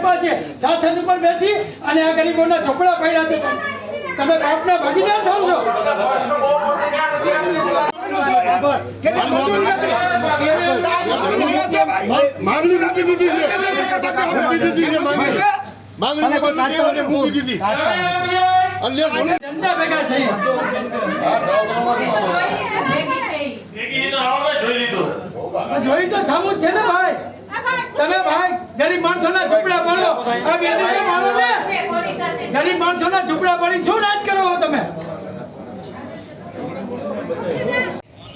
આપ્યા છે. શાસન ઉપર બેસી અને આ ગરીબોના ઝોપડા પડ્યા છે. તમે બાપના ભાગીદાર થાવ છો. માંગણી નથી દીધી છે. નથી દીધી છે. માંગણી માંગણી નથી દીધી અને મૂકી દીધી જનતા ભેગા છે જોઈ તો સામું છે ને ભાઈ. તમે ભાઈ જરી માણસોના ઝૂંપડા પાડો આ ગરીબ માણસોના ઝૂંપડા પાડી શું રાજ કરો છો તમે?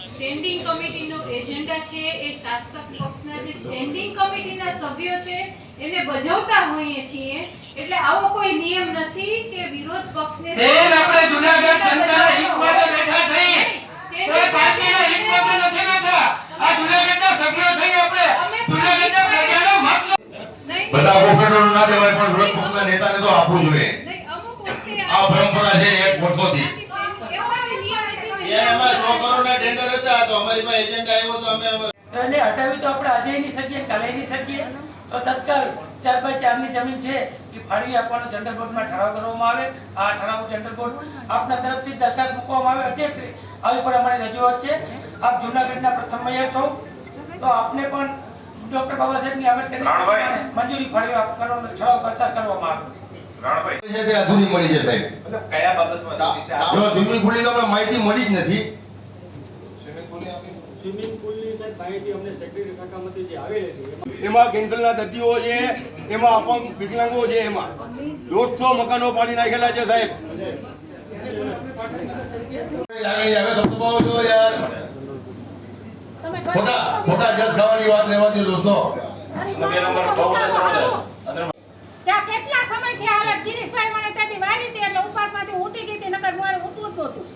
સ્ટેન્ડિંગ કમિટીનો એજન્ડા છે એ શાસક પક્ષના જે સ્ટેન્ડિંગ કમિટીના સભ્યો છે એને બજાવતા હોઈએ છીએ. એટલે આવો કોઈ નિયમ નથી કે વિરોધ પક્ષને આપણે જૂનાગઢ જનતાના હિત માટે બેઠા છીએ. તો પાર્ટીના એને હટાવી તો આપણે આજે નહીં શકીએ કાલે નહીં શકીએ. તો તત્કાલ ચાર બાય ચારની જમીન છે એ ફાળવી આપવાનો જનરલ બોર્ડમાં ઠરાવ કરવામાં આવે. આ ઠરાવ જનરલ બોર્ડ આપના તરફથી દરખાસ્ત મૂકવામાં આવે. અધ્યક્ષ આવી પણ અમારી રજૂઆત છે. આપ જૂનાગઢના પ્રથમ મેયર છો. તો આપને પણ ડોક્ટર બાબા સાહેબની આંબેડકરની. મંજૂરી ફાળવી આપવાનો ઠરાવ પ્રચાર કરવામાં આવે છે તે અધૂરી મળી છે સાહેબ. મતલબ કયા બાબતમાં અધૂરી છે? જો સ્વિમિંગ પુલની તો માહિતી મળી જ નથી. સ્વિમિંગ પુલની આપણી સ્વિમિંગ પુલની સાહેબ માહિતી અમને સેક્રેટરી શાખામાંથી જે આવેલી હતી એમાં એમાં કેન્સરના દર્દીઓ છે એમાં અપંગ વિકલાંગો છે એમાં. દોઢસો મકાનો પાડી નાખેલા છે સાહેબ. ખોટા ખોટા જસ ખાવાની વાત રહેવા દો દોસ્તો. નંબર બહુ સમાધાન અંદર ત્યાં કેટલા હાલત ગિરીશભાઈ મને ત્યાંથી વારી હતી એટલે ઉપવાસમાંથી ઉઠી ગઈ હતી નકર મારે ઉઠવું જ નહોતું.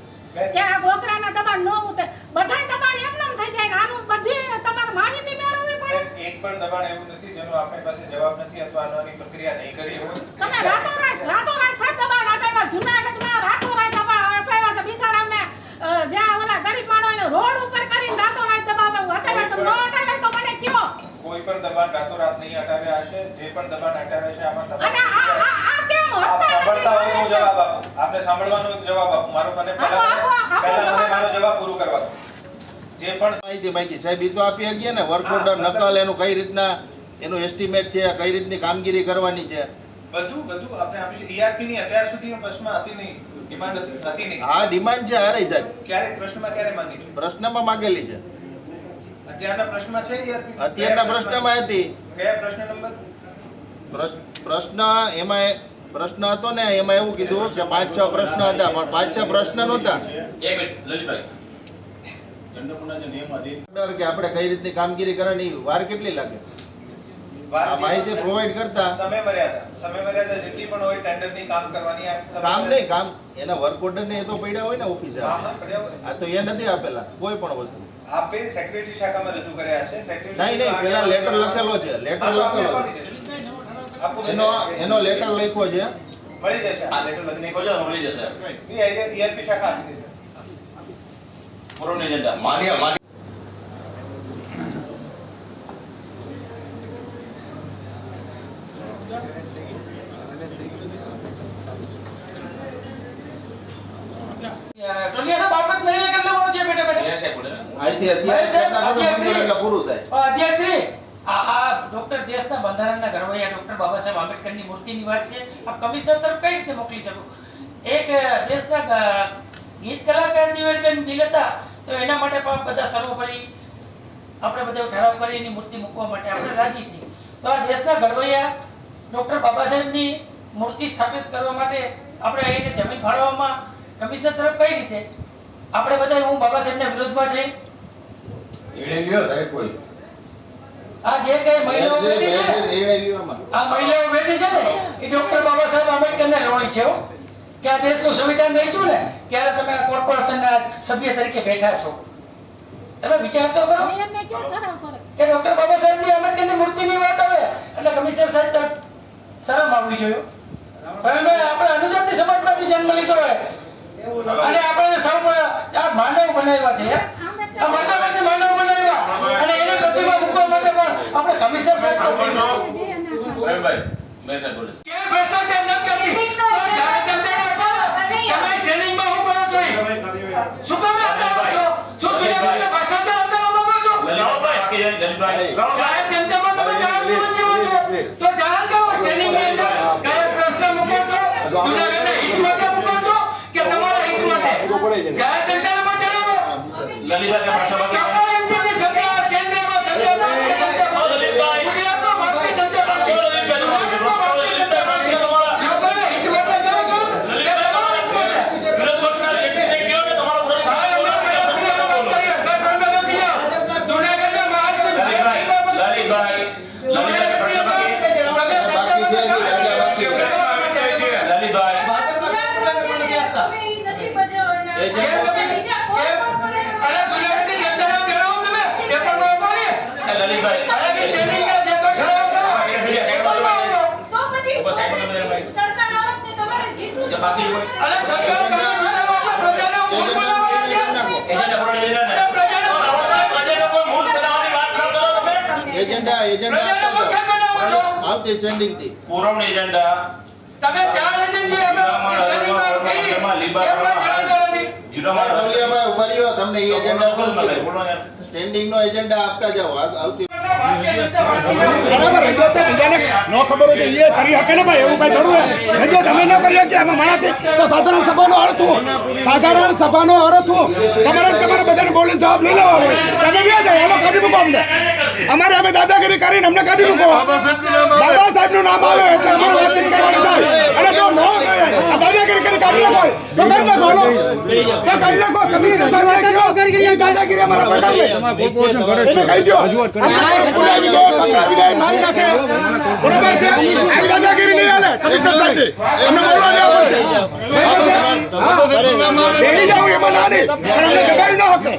ત્યાં આ ગોખરાના દબાણ ન ઉતરે. બધાય દબાણ એમનેમ થઈ જાય આનું બધી તમારે માહિતી મેળવવી પડે. એક પણ દબાણ એવું નથી જેનો આપણી પાસે જવાબ નથી અથવા આની પ્રક્રિયા નહીં કરી હોય. તમે રાતોરાત રાતોરાત સાહેબ દબાણ હટાવ્યા રાતોરાત દબાણ હટાવ્યા છે બિચારાઓને અ, જ્યાં ઓલા ગરીબ માણસોને રોડ ઉપર કરીને રાતોરાત દબાણ હટાવ્યા તો ન હટાવ્યા તો મને કયો કોઈ પણ દબાણ રાતોરાત નહીં હટાવ્યા હશે જે પણ દબાણ હટાવ્યા છે આમાં અને આ આ આ કેમ આપ હટતા સાંભળતા હોય તો જવાબ આપો. આપને સાંભળવાનો જવાબ આપો. મારો મને પહેલા મને મારો જવાબ પૂરો કરવા દો. જે પણ માહિતી માહિતી સાહેબ બીજું તો આપી શકીએ ને વર્ક ઓર્ડર નકલ એનું કઈ રીતના એનું એસ્ટિમેટ છે કઈ રીતની કામગીરી કરવાની છે? બધું બધું આપણે આપીશું ઈઆરપી ની અત્યાર સુધી પ્રશ્ન હતી નહીં. ડિમાન્ડ હતી હતી નહીં. આ ડિમાન્ડ છે હારે સાહેબ. ક્યારે પ્રશ્નમાં ક્યારે માંગી? છે પ્રશ્નમાં માંગેલી છે. અત્યારના પ્રશ્નમાં છે અત્યારના પ્રશ્નમાં હતી. કયા પ્રશ્ન નંબર? પ્રશ્ન એમાં પ્રશ્ન હતો ને એમાં એવું કીધું કે પાંચ છ પ્રશ્ન હતા પણ પાંચ છ પ્રશ્ન નહોતા. એક મિનિટ લલિતભાઈ. ચંદ્રપુરના જે નિયમ હતી ઓર્ડર કે આપણે કઈ રીતની કામગીરી કરવાની વાર કેટલી લાગે? માહિતી પ્રોવાઈડ કરતા સમય મર્યાદા સમય મર્યાદા જેટલી પણ હોય ટેન્ડરની કામ કરવાની કામ નહીં કામ. એના વર્ક ઓર્ડર ને એ તો પડ્યા હોય ને ઓફિસે હા, હા, પડ્યા હોય. આ તો એ નથી આપેલા કોઈ પણ વસ્તુ. આપે સેક્રેટરી શાખામાં રજૂ કર્યા છે સેક્રેટરી નહીં નહીં પેલા લેટર લખેલો છે લેટર લખેલો છે. એનો એનો લેટર લખ્યો છે. મળી જશે. આ લેટર લખીને કહો મળી જશે. ઈઆરપી શાખા આપી દેજો. એજન્ડા. માન્ય માન્ય બાબત લઈને કરી લેવાનું છે બેટા બેટા. અહીંથી અત્યારે ચેકના ખોટું મંજૂર એટલે પૂરું થાય. અધ્યક્ષશ્રી આ આ ડોક્ટર દેશના બંધારણના ઘડવૈયા ડોક્ટર બાબા સાહેબ આંબેડકરની મૂર્તિની વાત છે. આપ કમિશનર તરફ કઈ રીતે મોકલી શકો? એક દેશના ગીત કલાકાર નિવેદન બિલ હતા તો એના માટે પણ બધા સર્વોપરી આપણે બધા ઠરાવ કરી એની મૂર્તિ મૂકવા માટે આપણે રાજી થઈ તો આ દેશના ઘડવૈયા ડોક્ટર બાબા સાહેબની મૂર્તિ સ્થાપિત કરવા માટે આપણે એને જમીન ફાળવવામાં કમિશનર તરફ કઈ રીતે આપણે બધા હું બાબા સાહેબના વિરોધમાં છે. નિર્ણય લ્યો સાહેબ કોઈ. આ જે મહિલાઓ છે, બેઠી છે છે, ને, નિર્ણય આ મહિલાઓ બેઠી છે ને એ ડોક્ટર બાબા સાહેબ આંબેડકરના ઋણી છે કે આ દેશનું સંવિધાન રચ્યું ને ત્યારે તમે આ કોર્પોરેશનના સભ્ય તરીકે બેઠા છો. તમે વિચાર તો કરો. કે ડોક્ટર બાબા સાહેબની આંબેડકરની મૂર્તિની વાત આવે એટલે કમિશનર સાહેબ તરફ શરમ આવવી જોઈએ. પણ આપણે અનુજાતિ સમાજમાંથી જન્મ લીધો હોય અને આપણે સૌ આ માનવ બનાવ્યા છે. હે? આ માનવ બનાવ્યા. અને એને પ્રતિમા મૂકવા માટે પણ આપણે કમિશનર સાહેબ મેં સાહેબ બોલે કે ભ્રષ્ટાચાર નથી કરતી. ને. તમે ટ્રેનિંગમાં શું કરો છો? શું કામે હટાવો છો? શું જુનાગઢને ભ્રષ્ટાચાર હટાવવા માંગો છો? લલિતભાઈ, લલિતભાઈ. જાહેર જનતામાં તમે જાહેર જીવન જીવો છો. તો જાહેર કરો. સ્ટેન્ડિંગની અંદર કયા પ્રશ્ન મૂકો છો. જુનાગઢના હિત માટે મૂકો છો કે તમારા હિત માટે જાહેર જનતાને પણ જણાવો લલિતભાઈ, કે પ્રશ્ન બાકી છે? બાકી અરે સરકાર તમે જુનાગઢના પ્રજાને મૂળ બનાવવાના છે એજન્ડા પૂરો પ્રજાને એજન્ડા એજન્ડા પ્રજાને આપતા મુખ્ય બનાવો છો. જાઓ. આવતી સ્ટેન્ડિંગથી. એજન્ડા તમે ચાર એમાં તમને એ એજન્ડા ને, એજન્ડા આપતા જાઓ. આવ- આવતી બરાબર રજૂઆત તો બીજાને ન ખબર હોય એ કરી શકે ને ભાઈ એવું કઈ થોડું રજૂઆત તમે ન કરી શકીએ આમાં માણાથી. તો સાધારણ સભાનો અર્થ હું સાધારણ સભાનો અર્થ હું તમારે તમારે બધાને બોલીને જવાબ લઈ લેવા હોય. તમે બે જાય એમાં કાઢી મૂકો અમને. અમારે અમે દાદાગીરી કરીને અમને કાઢી મૂકો. બાબા સાહેબનું નામ આવે. એટલે અમારે વાતચીત કરવાની થાય. અને જો ન કાઢી નાખો તો કાઢી નાખો હાલો. તો કાઢી નાખો તમે દાદાગીરી દાદાગીરી અમારા પર કાઢી એને કહી દો અમારે પુરાવી દે પકડાવી દે મારી નાખે. બરોબર છે? આવી દાદાગીરી નહીં હાલે. કમિશનર સાહેબ અમને બોલવા દેવા પડશે બેસી જાવ એમાં ના નહીં પણ અમને દબાવી ન શકે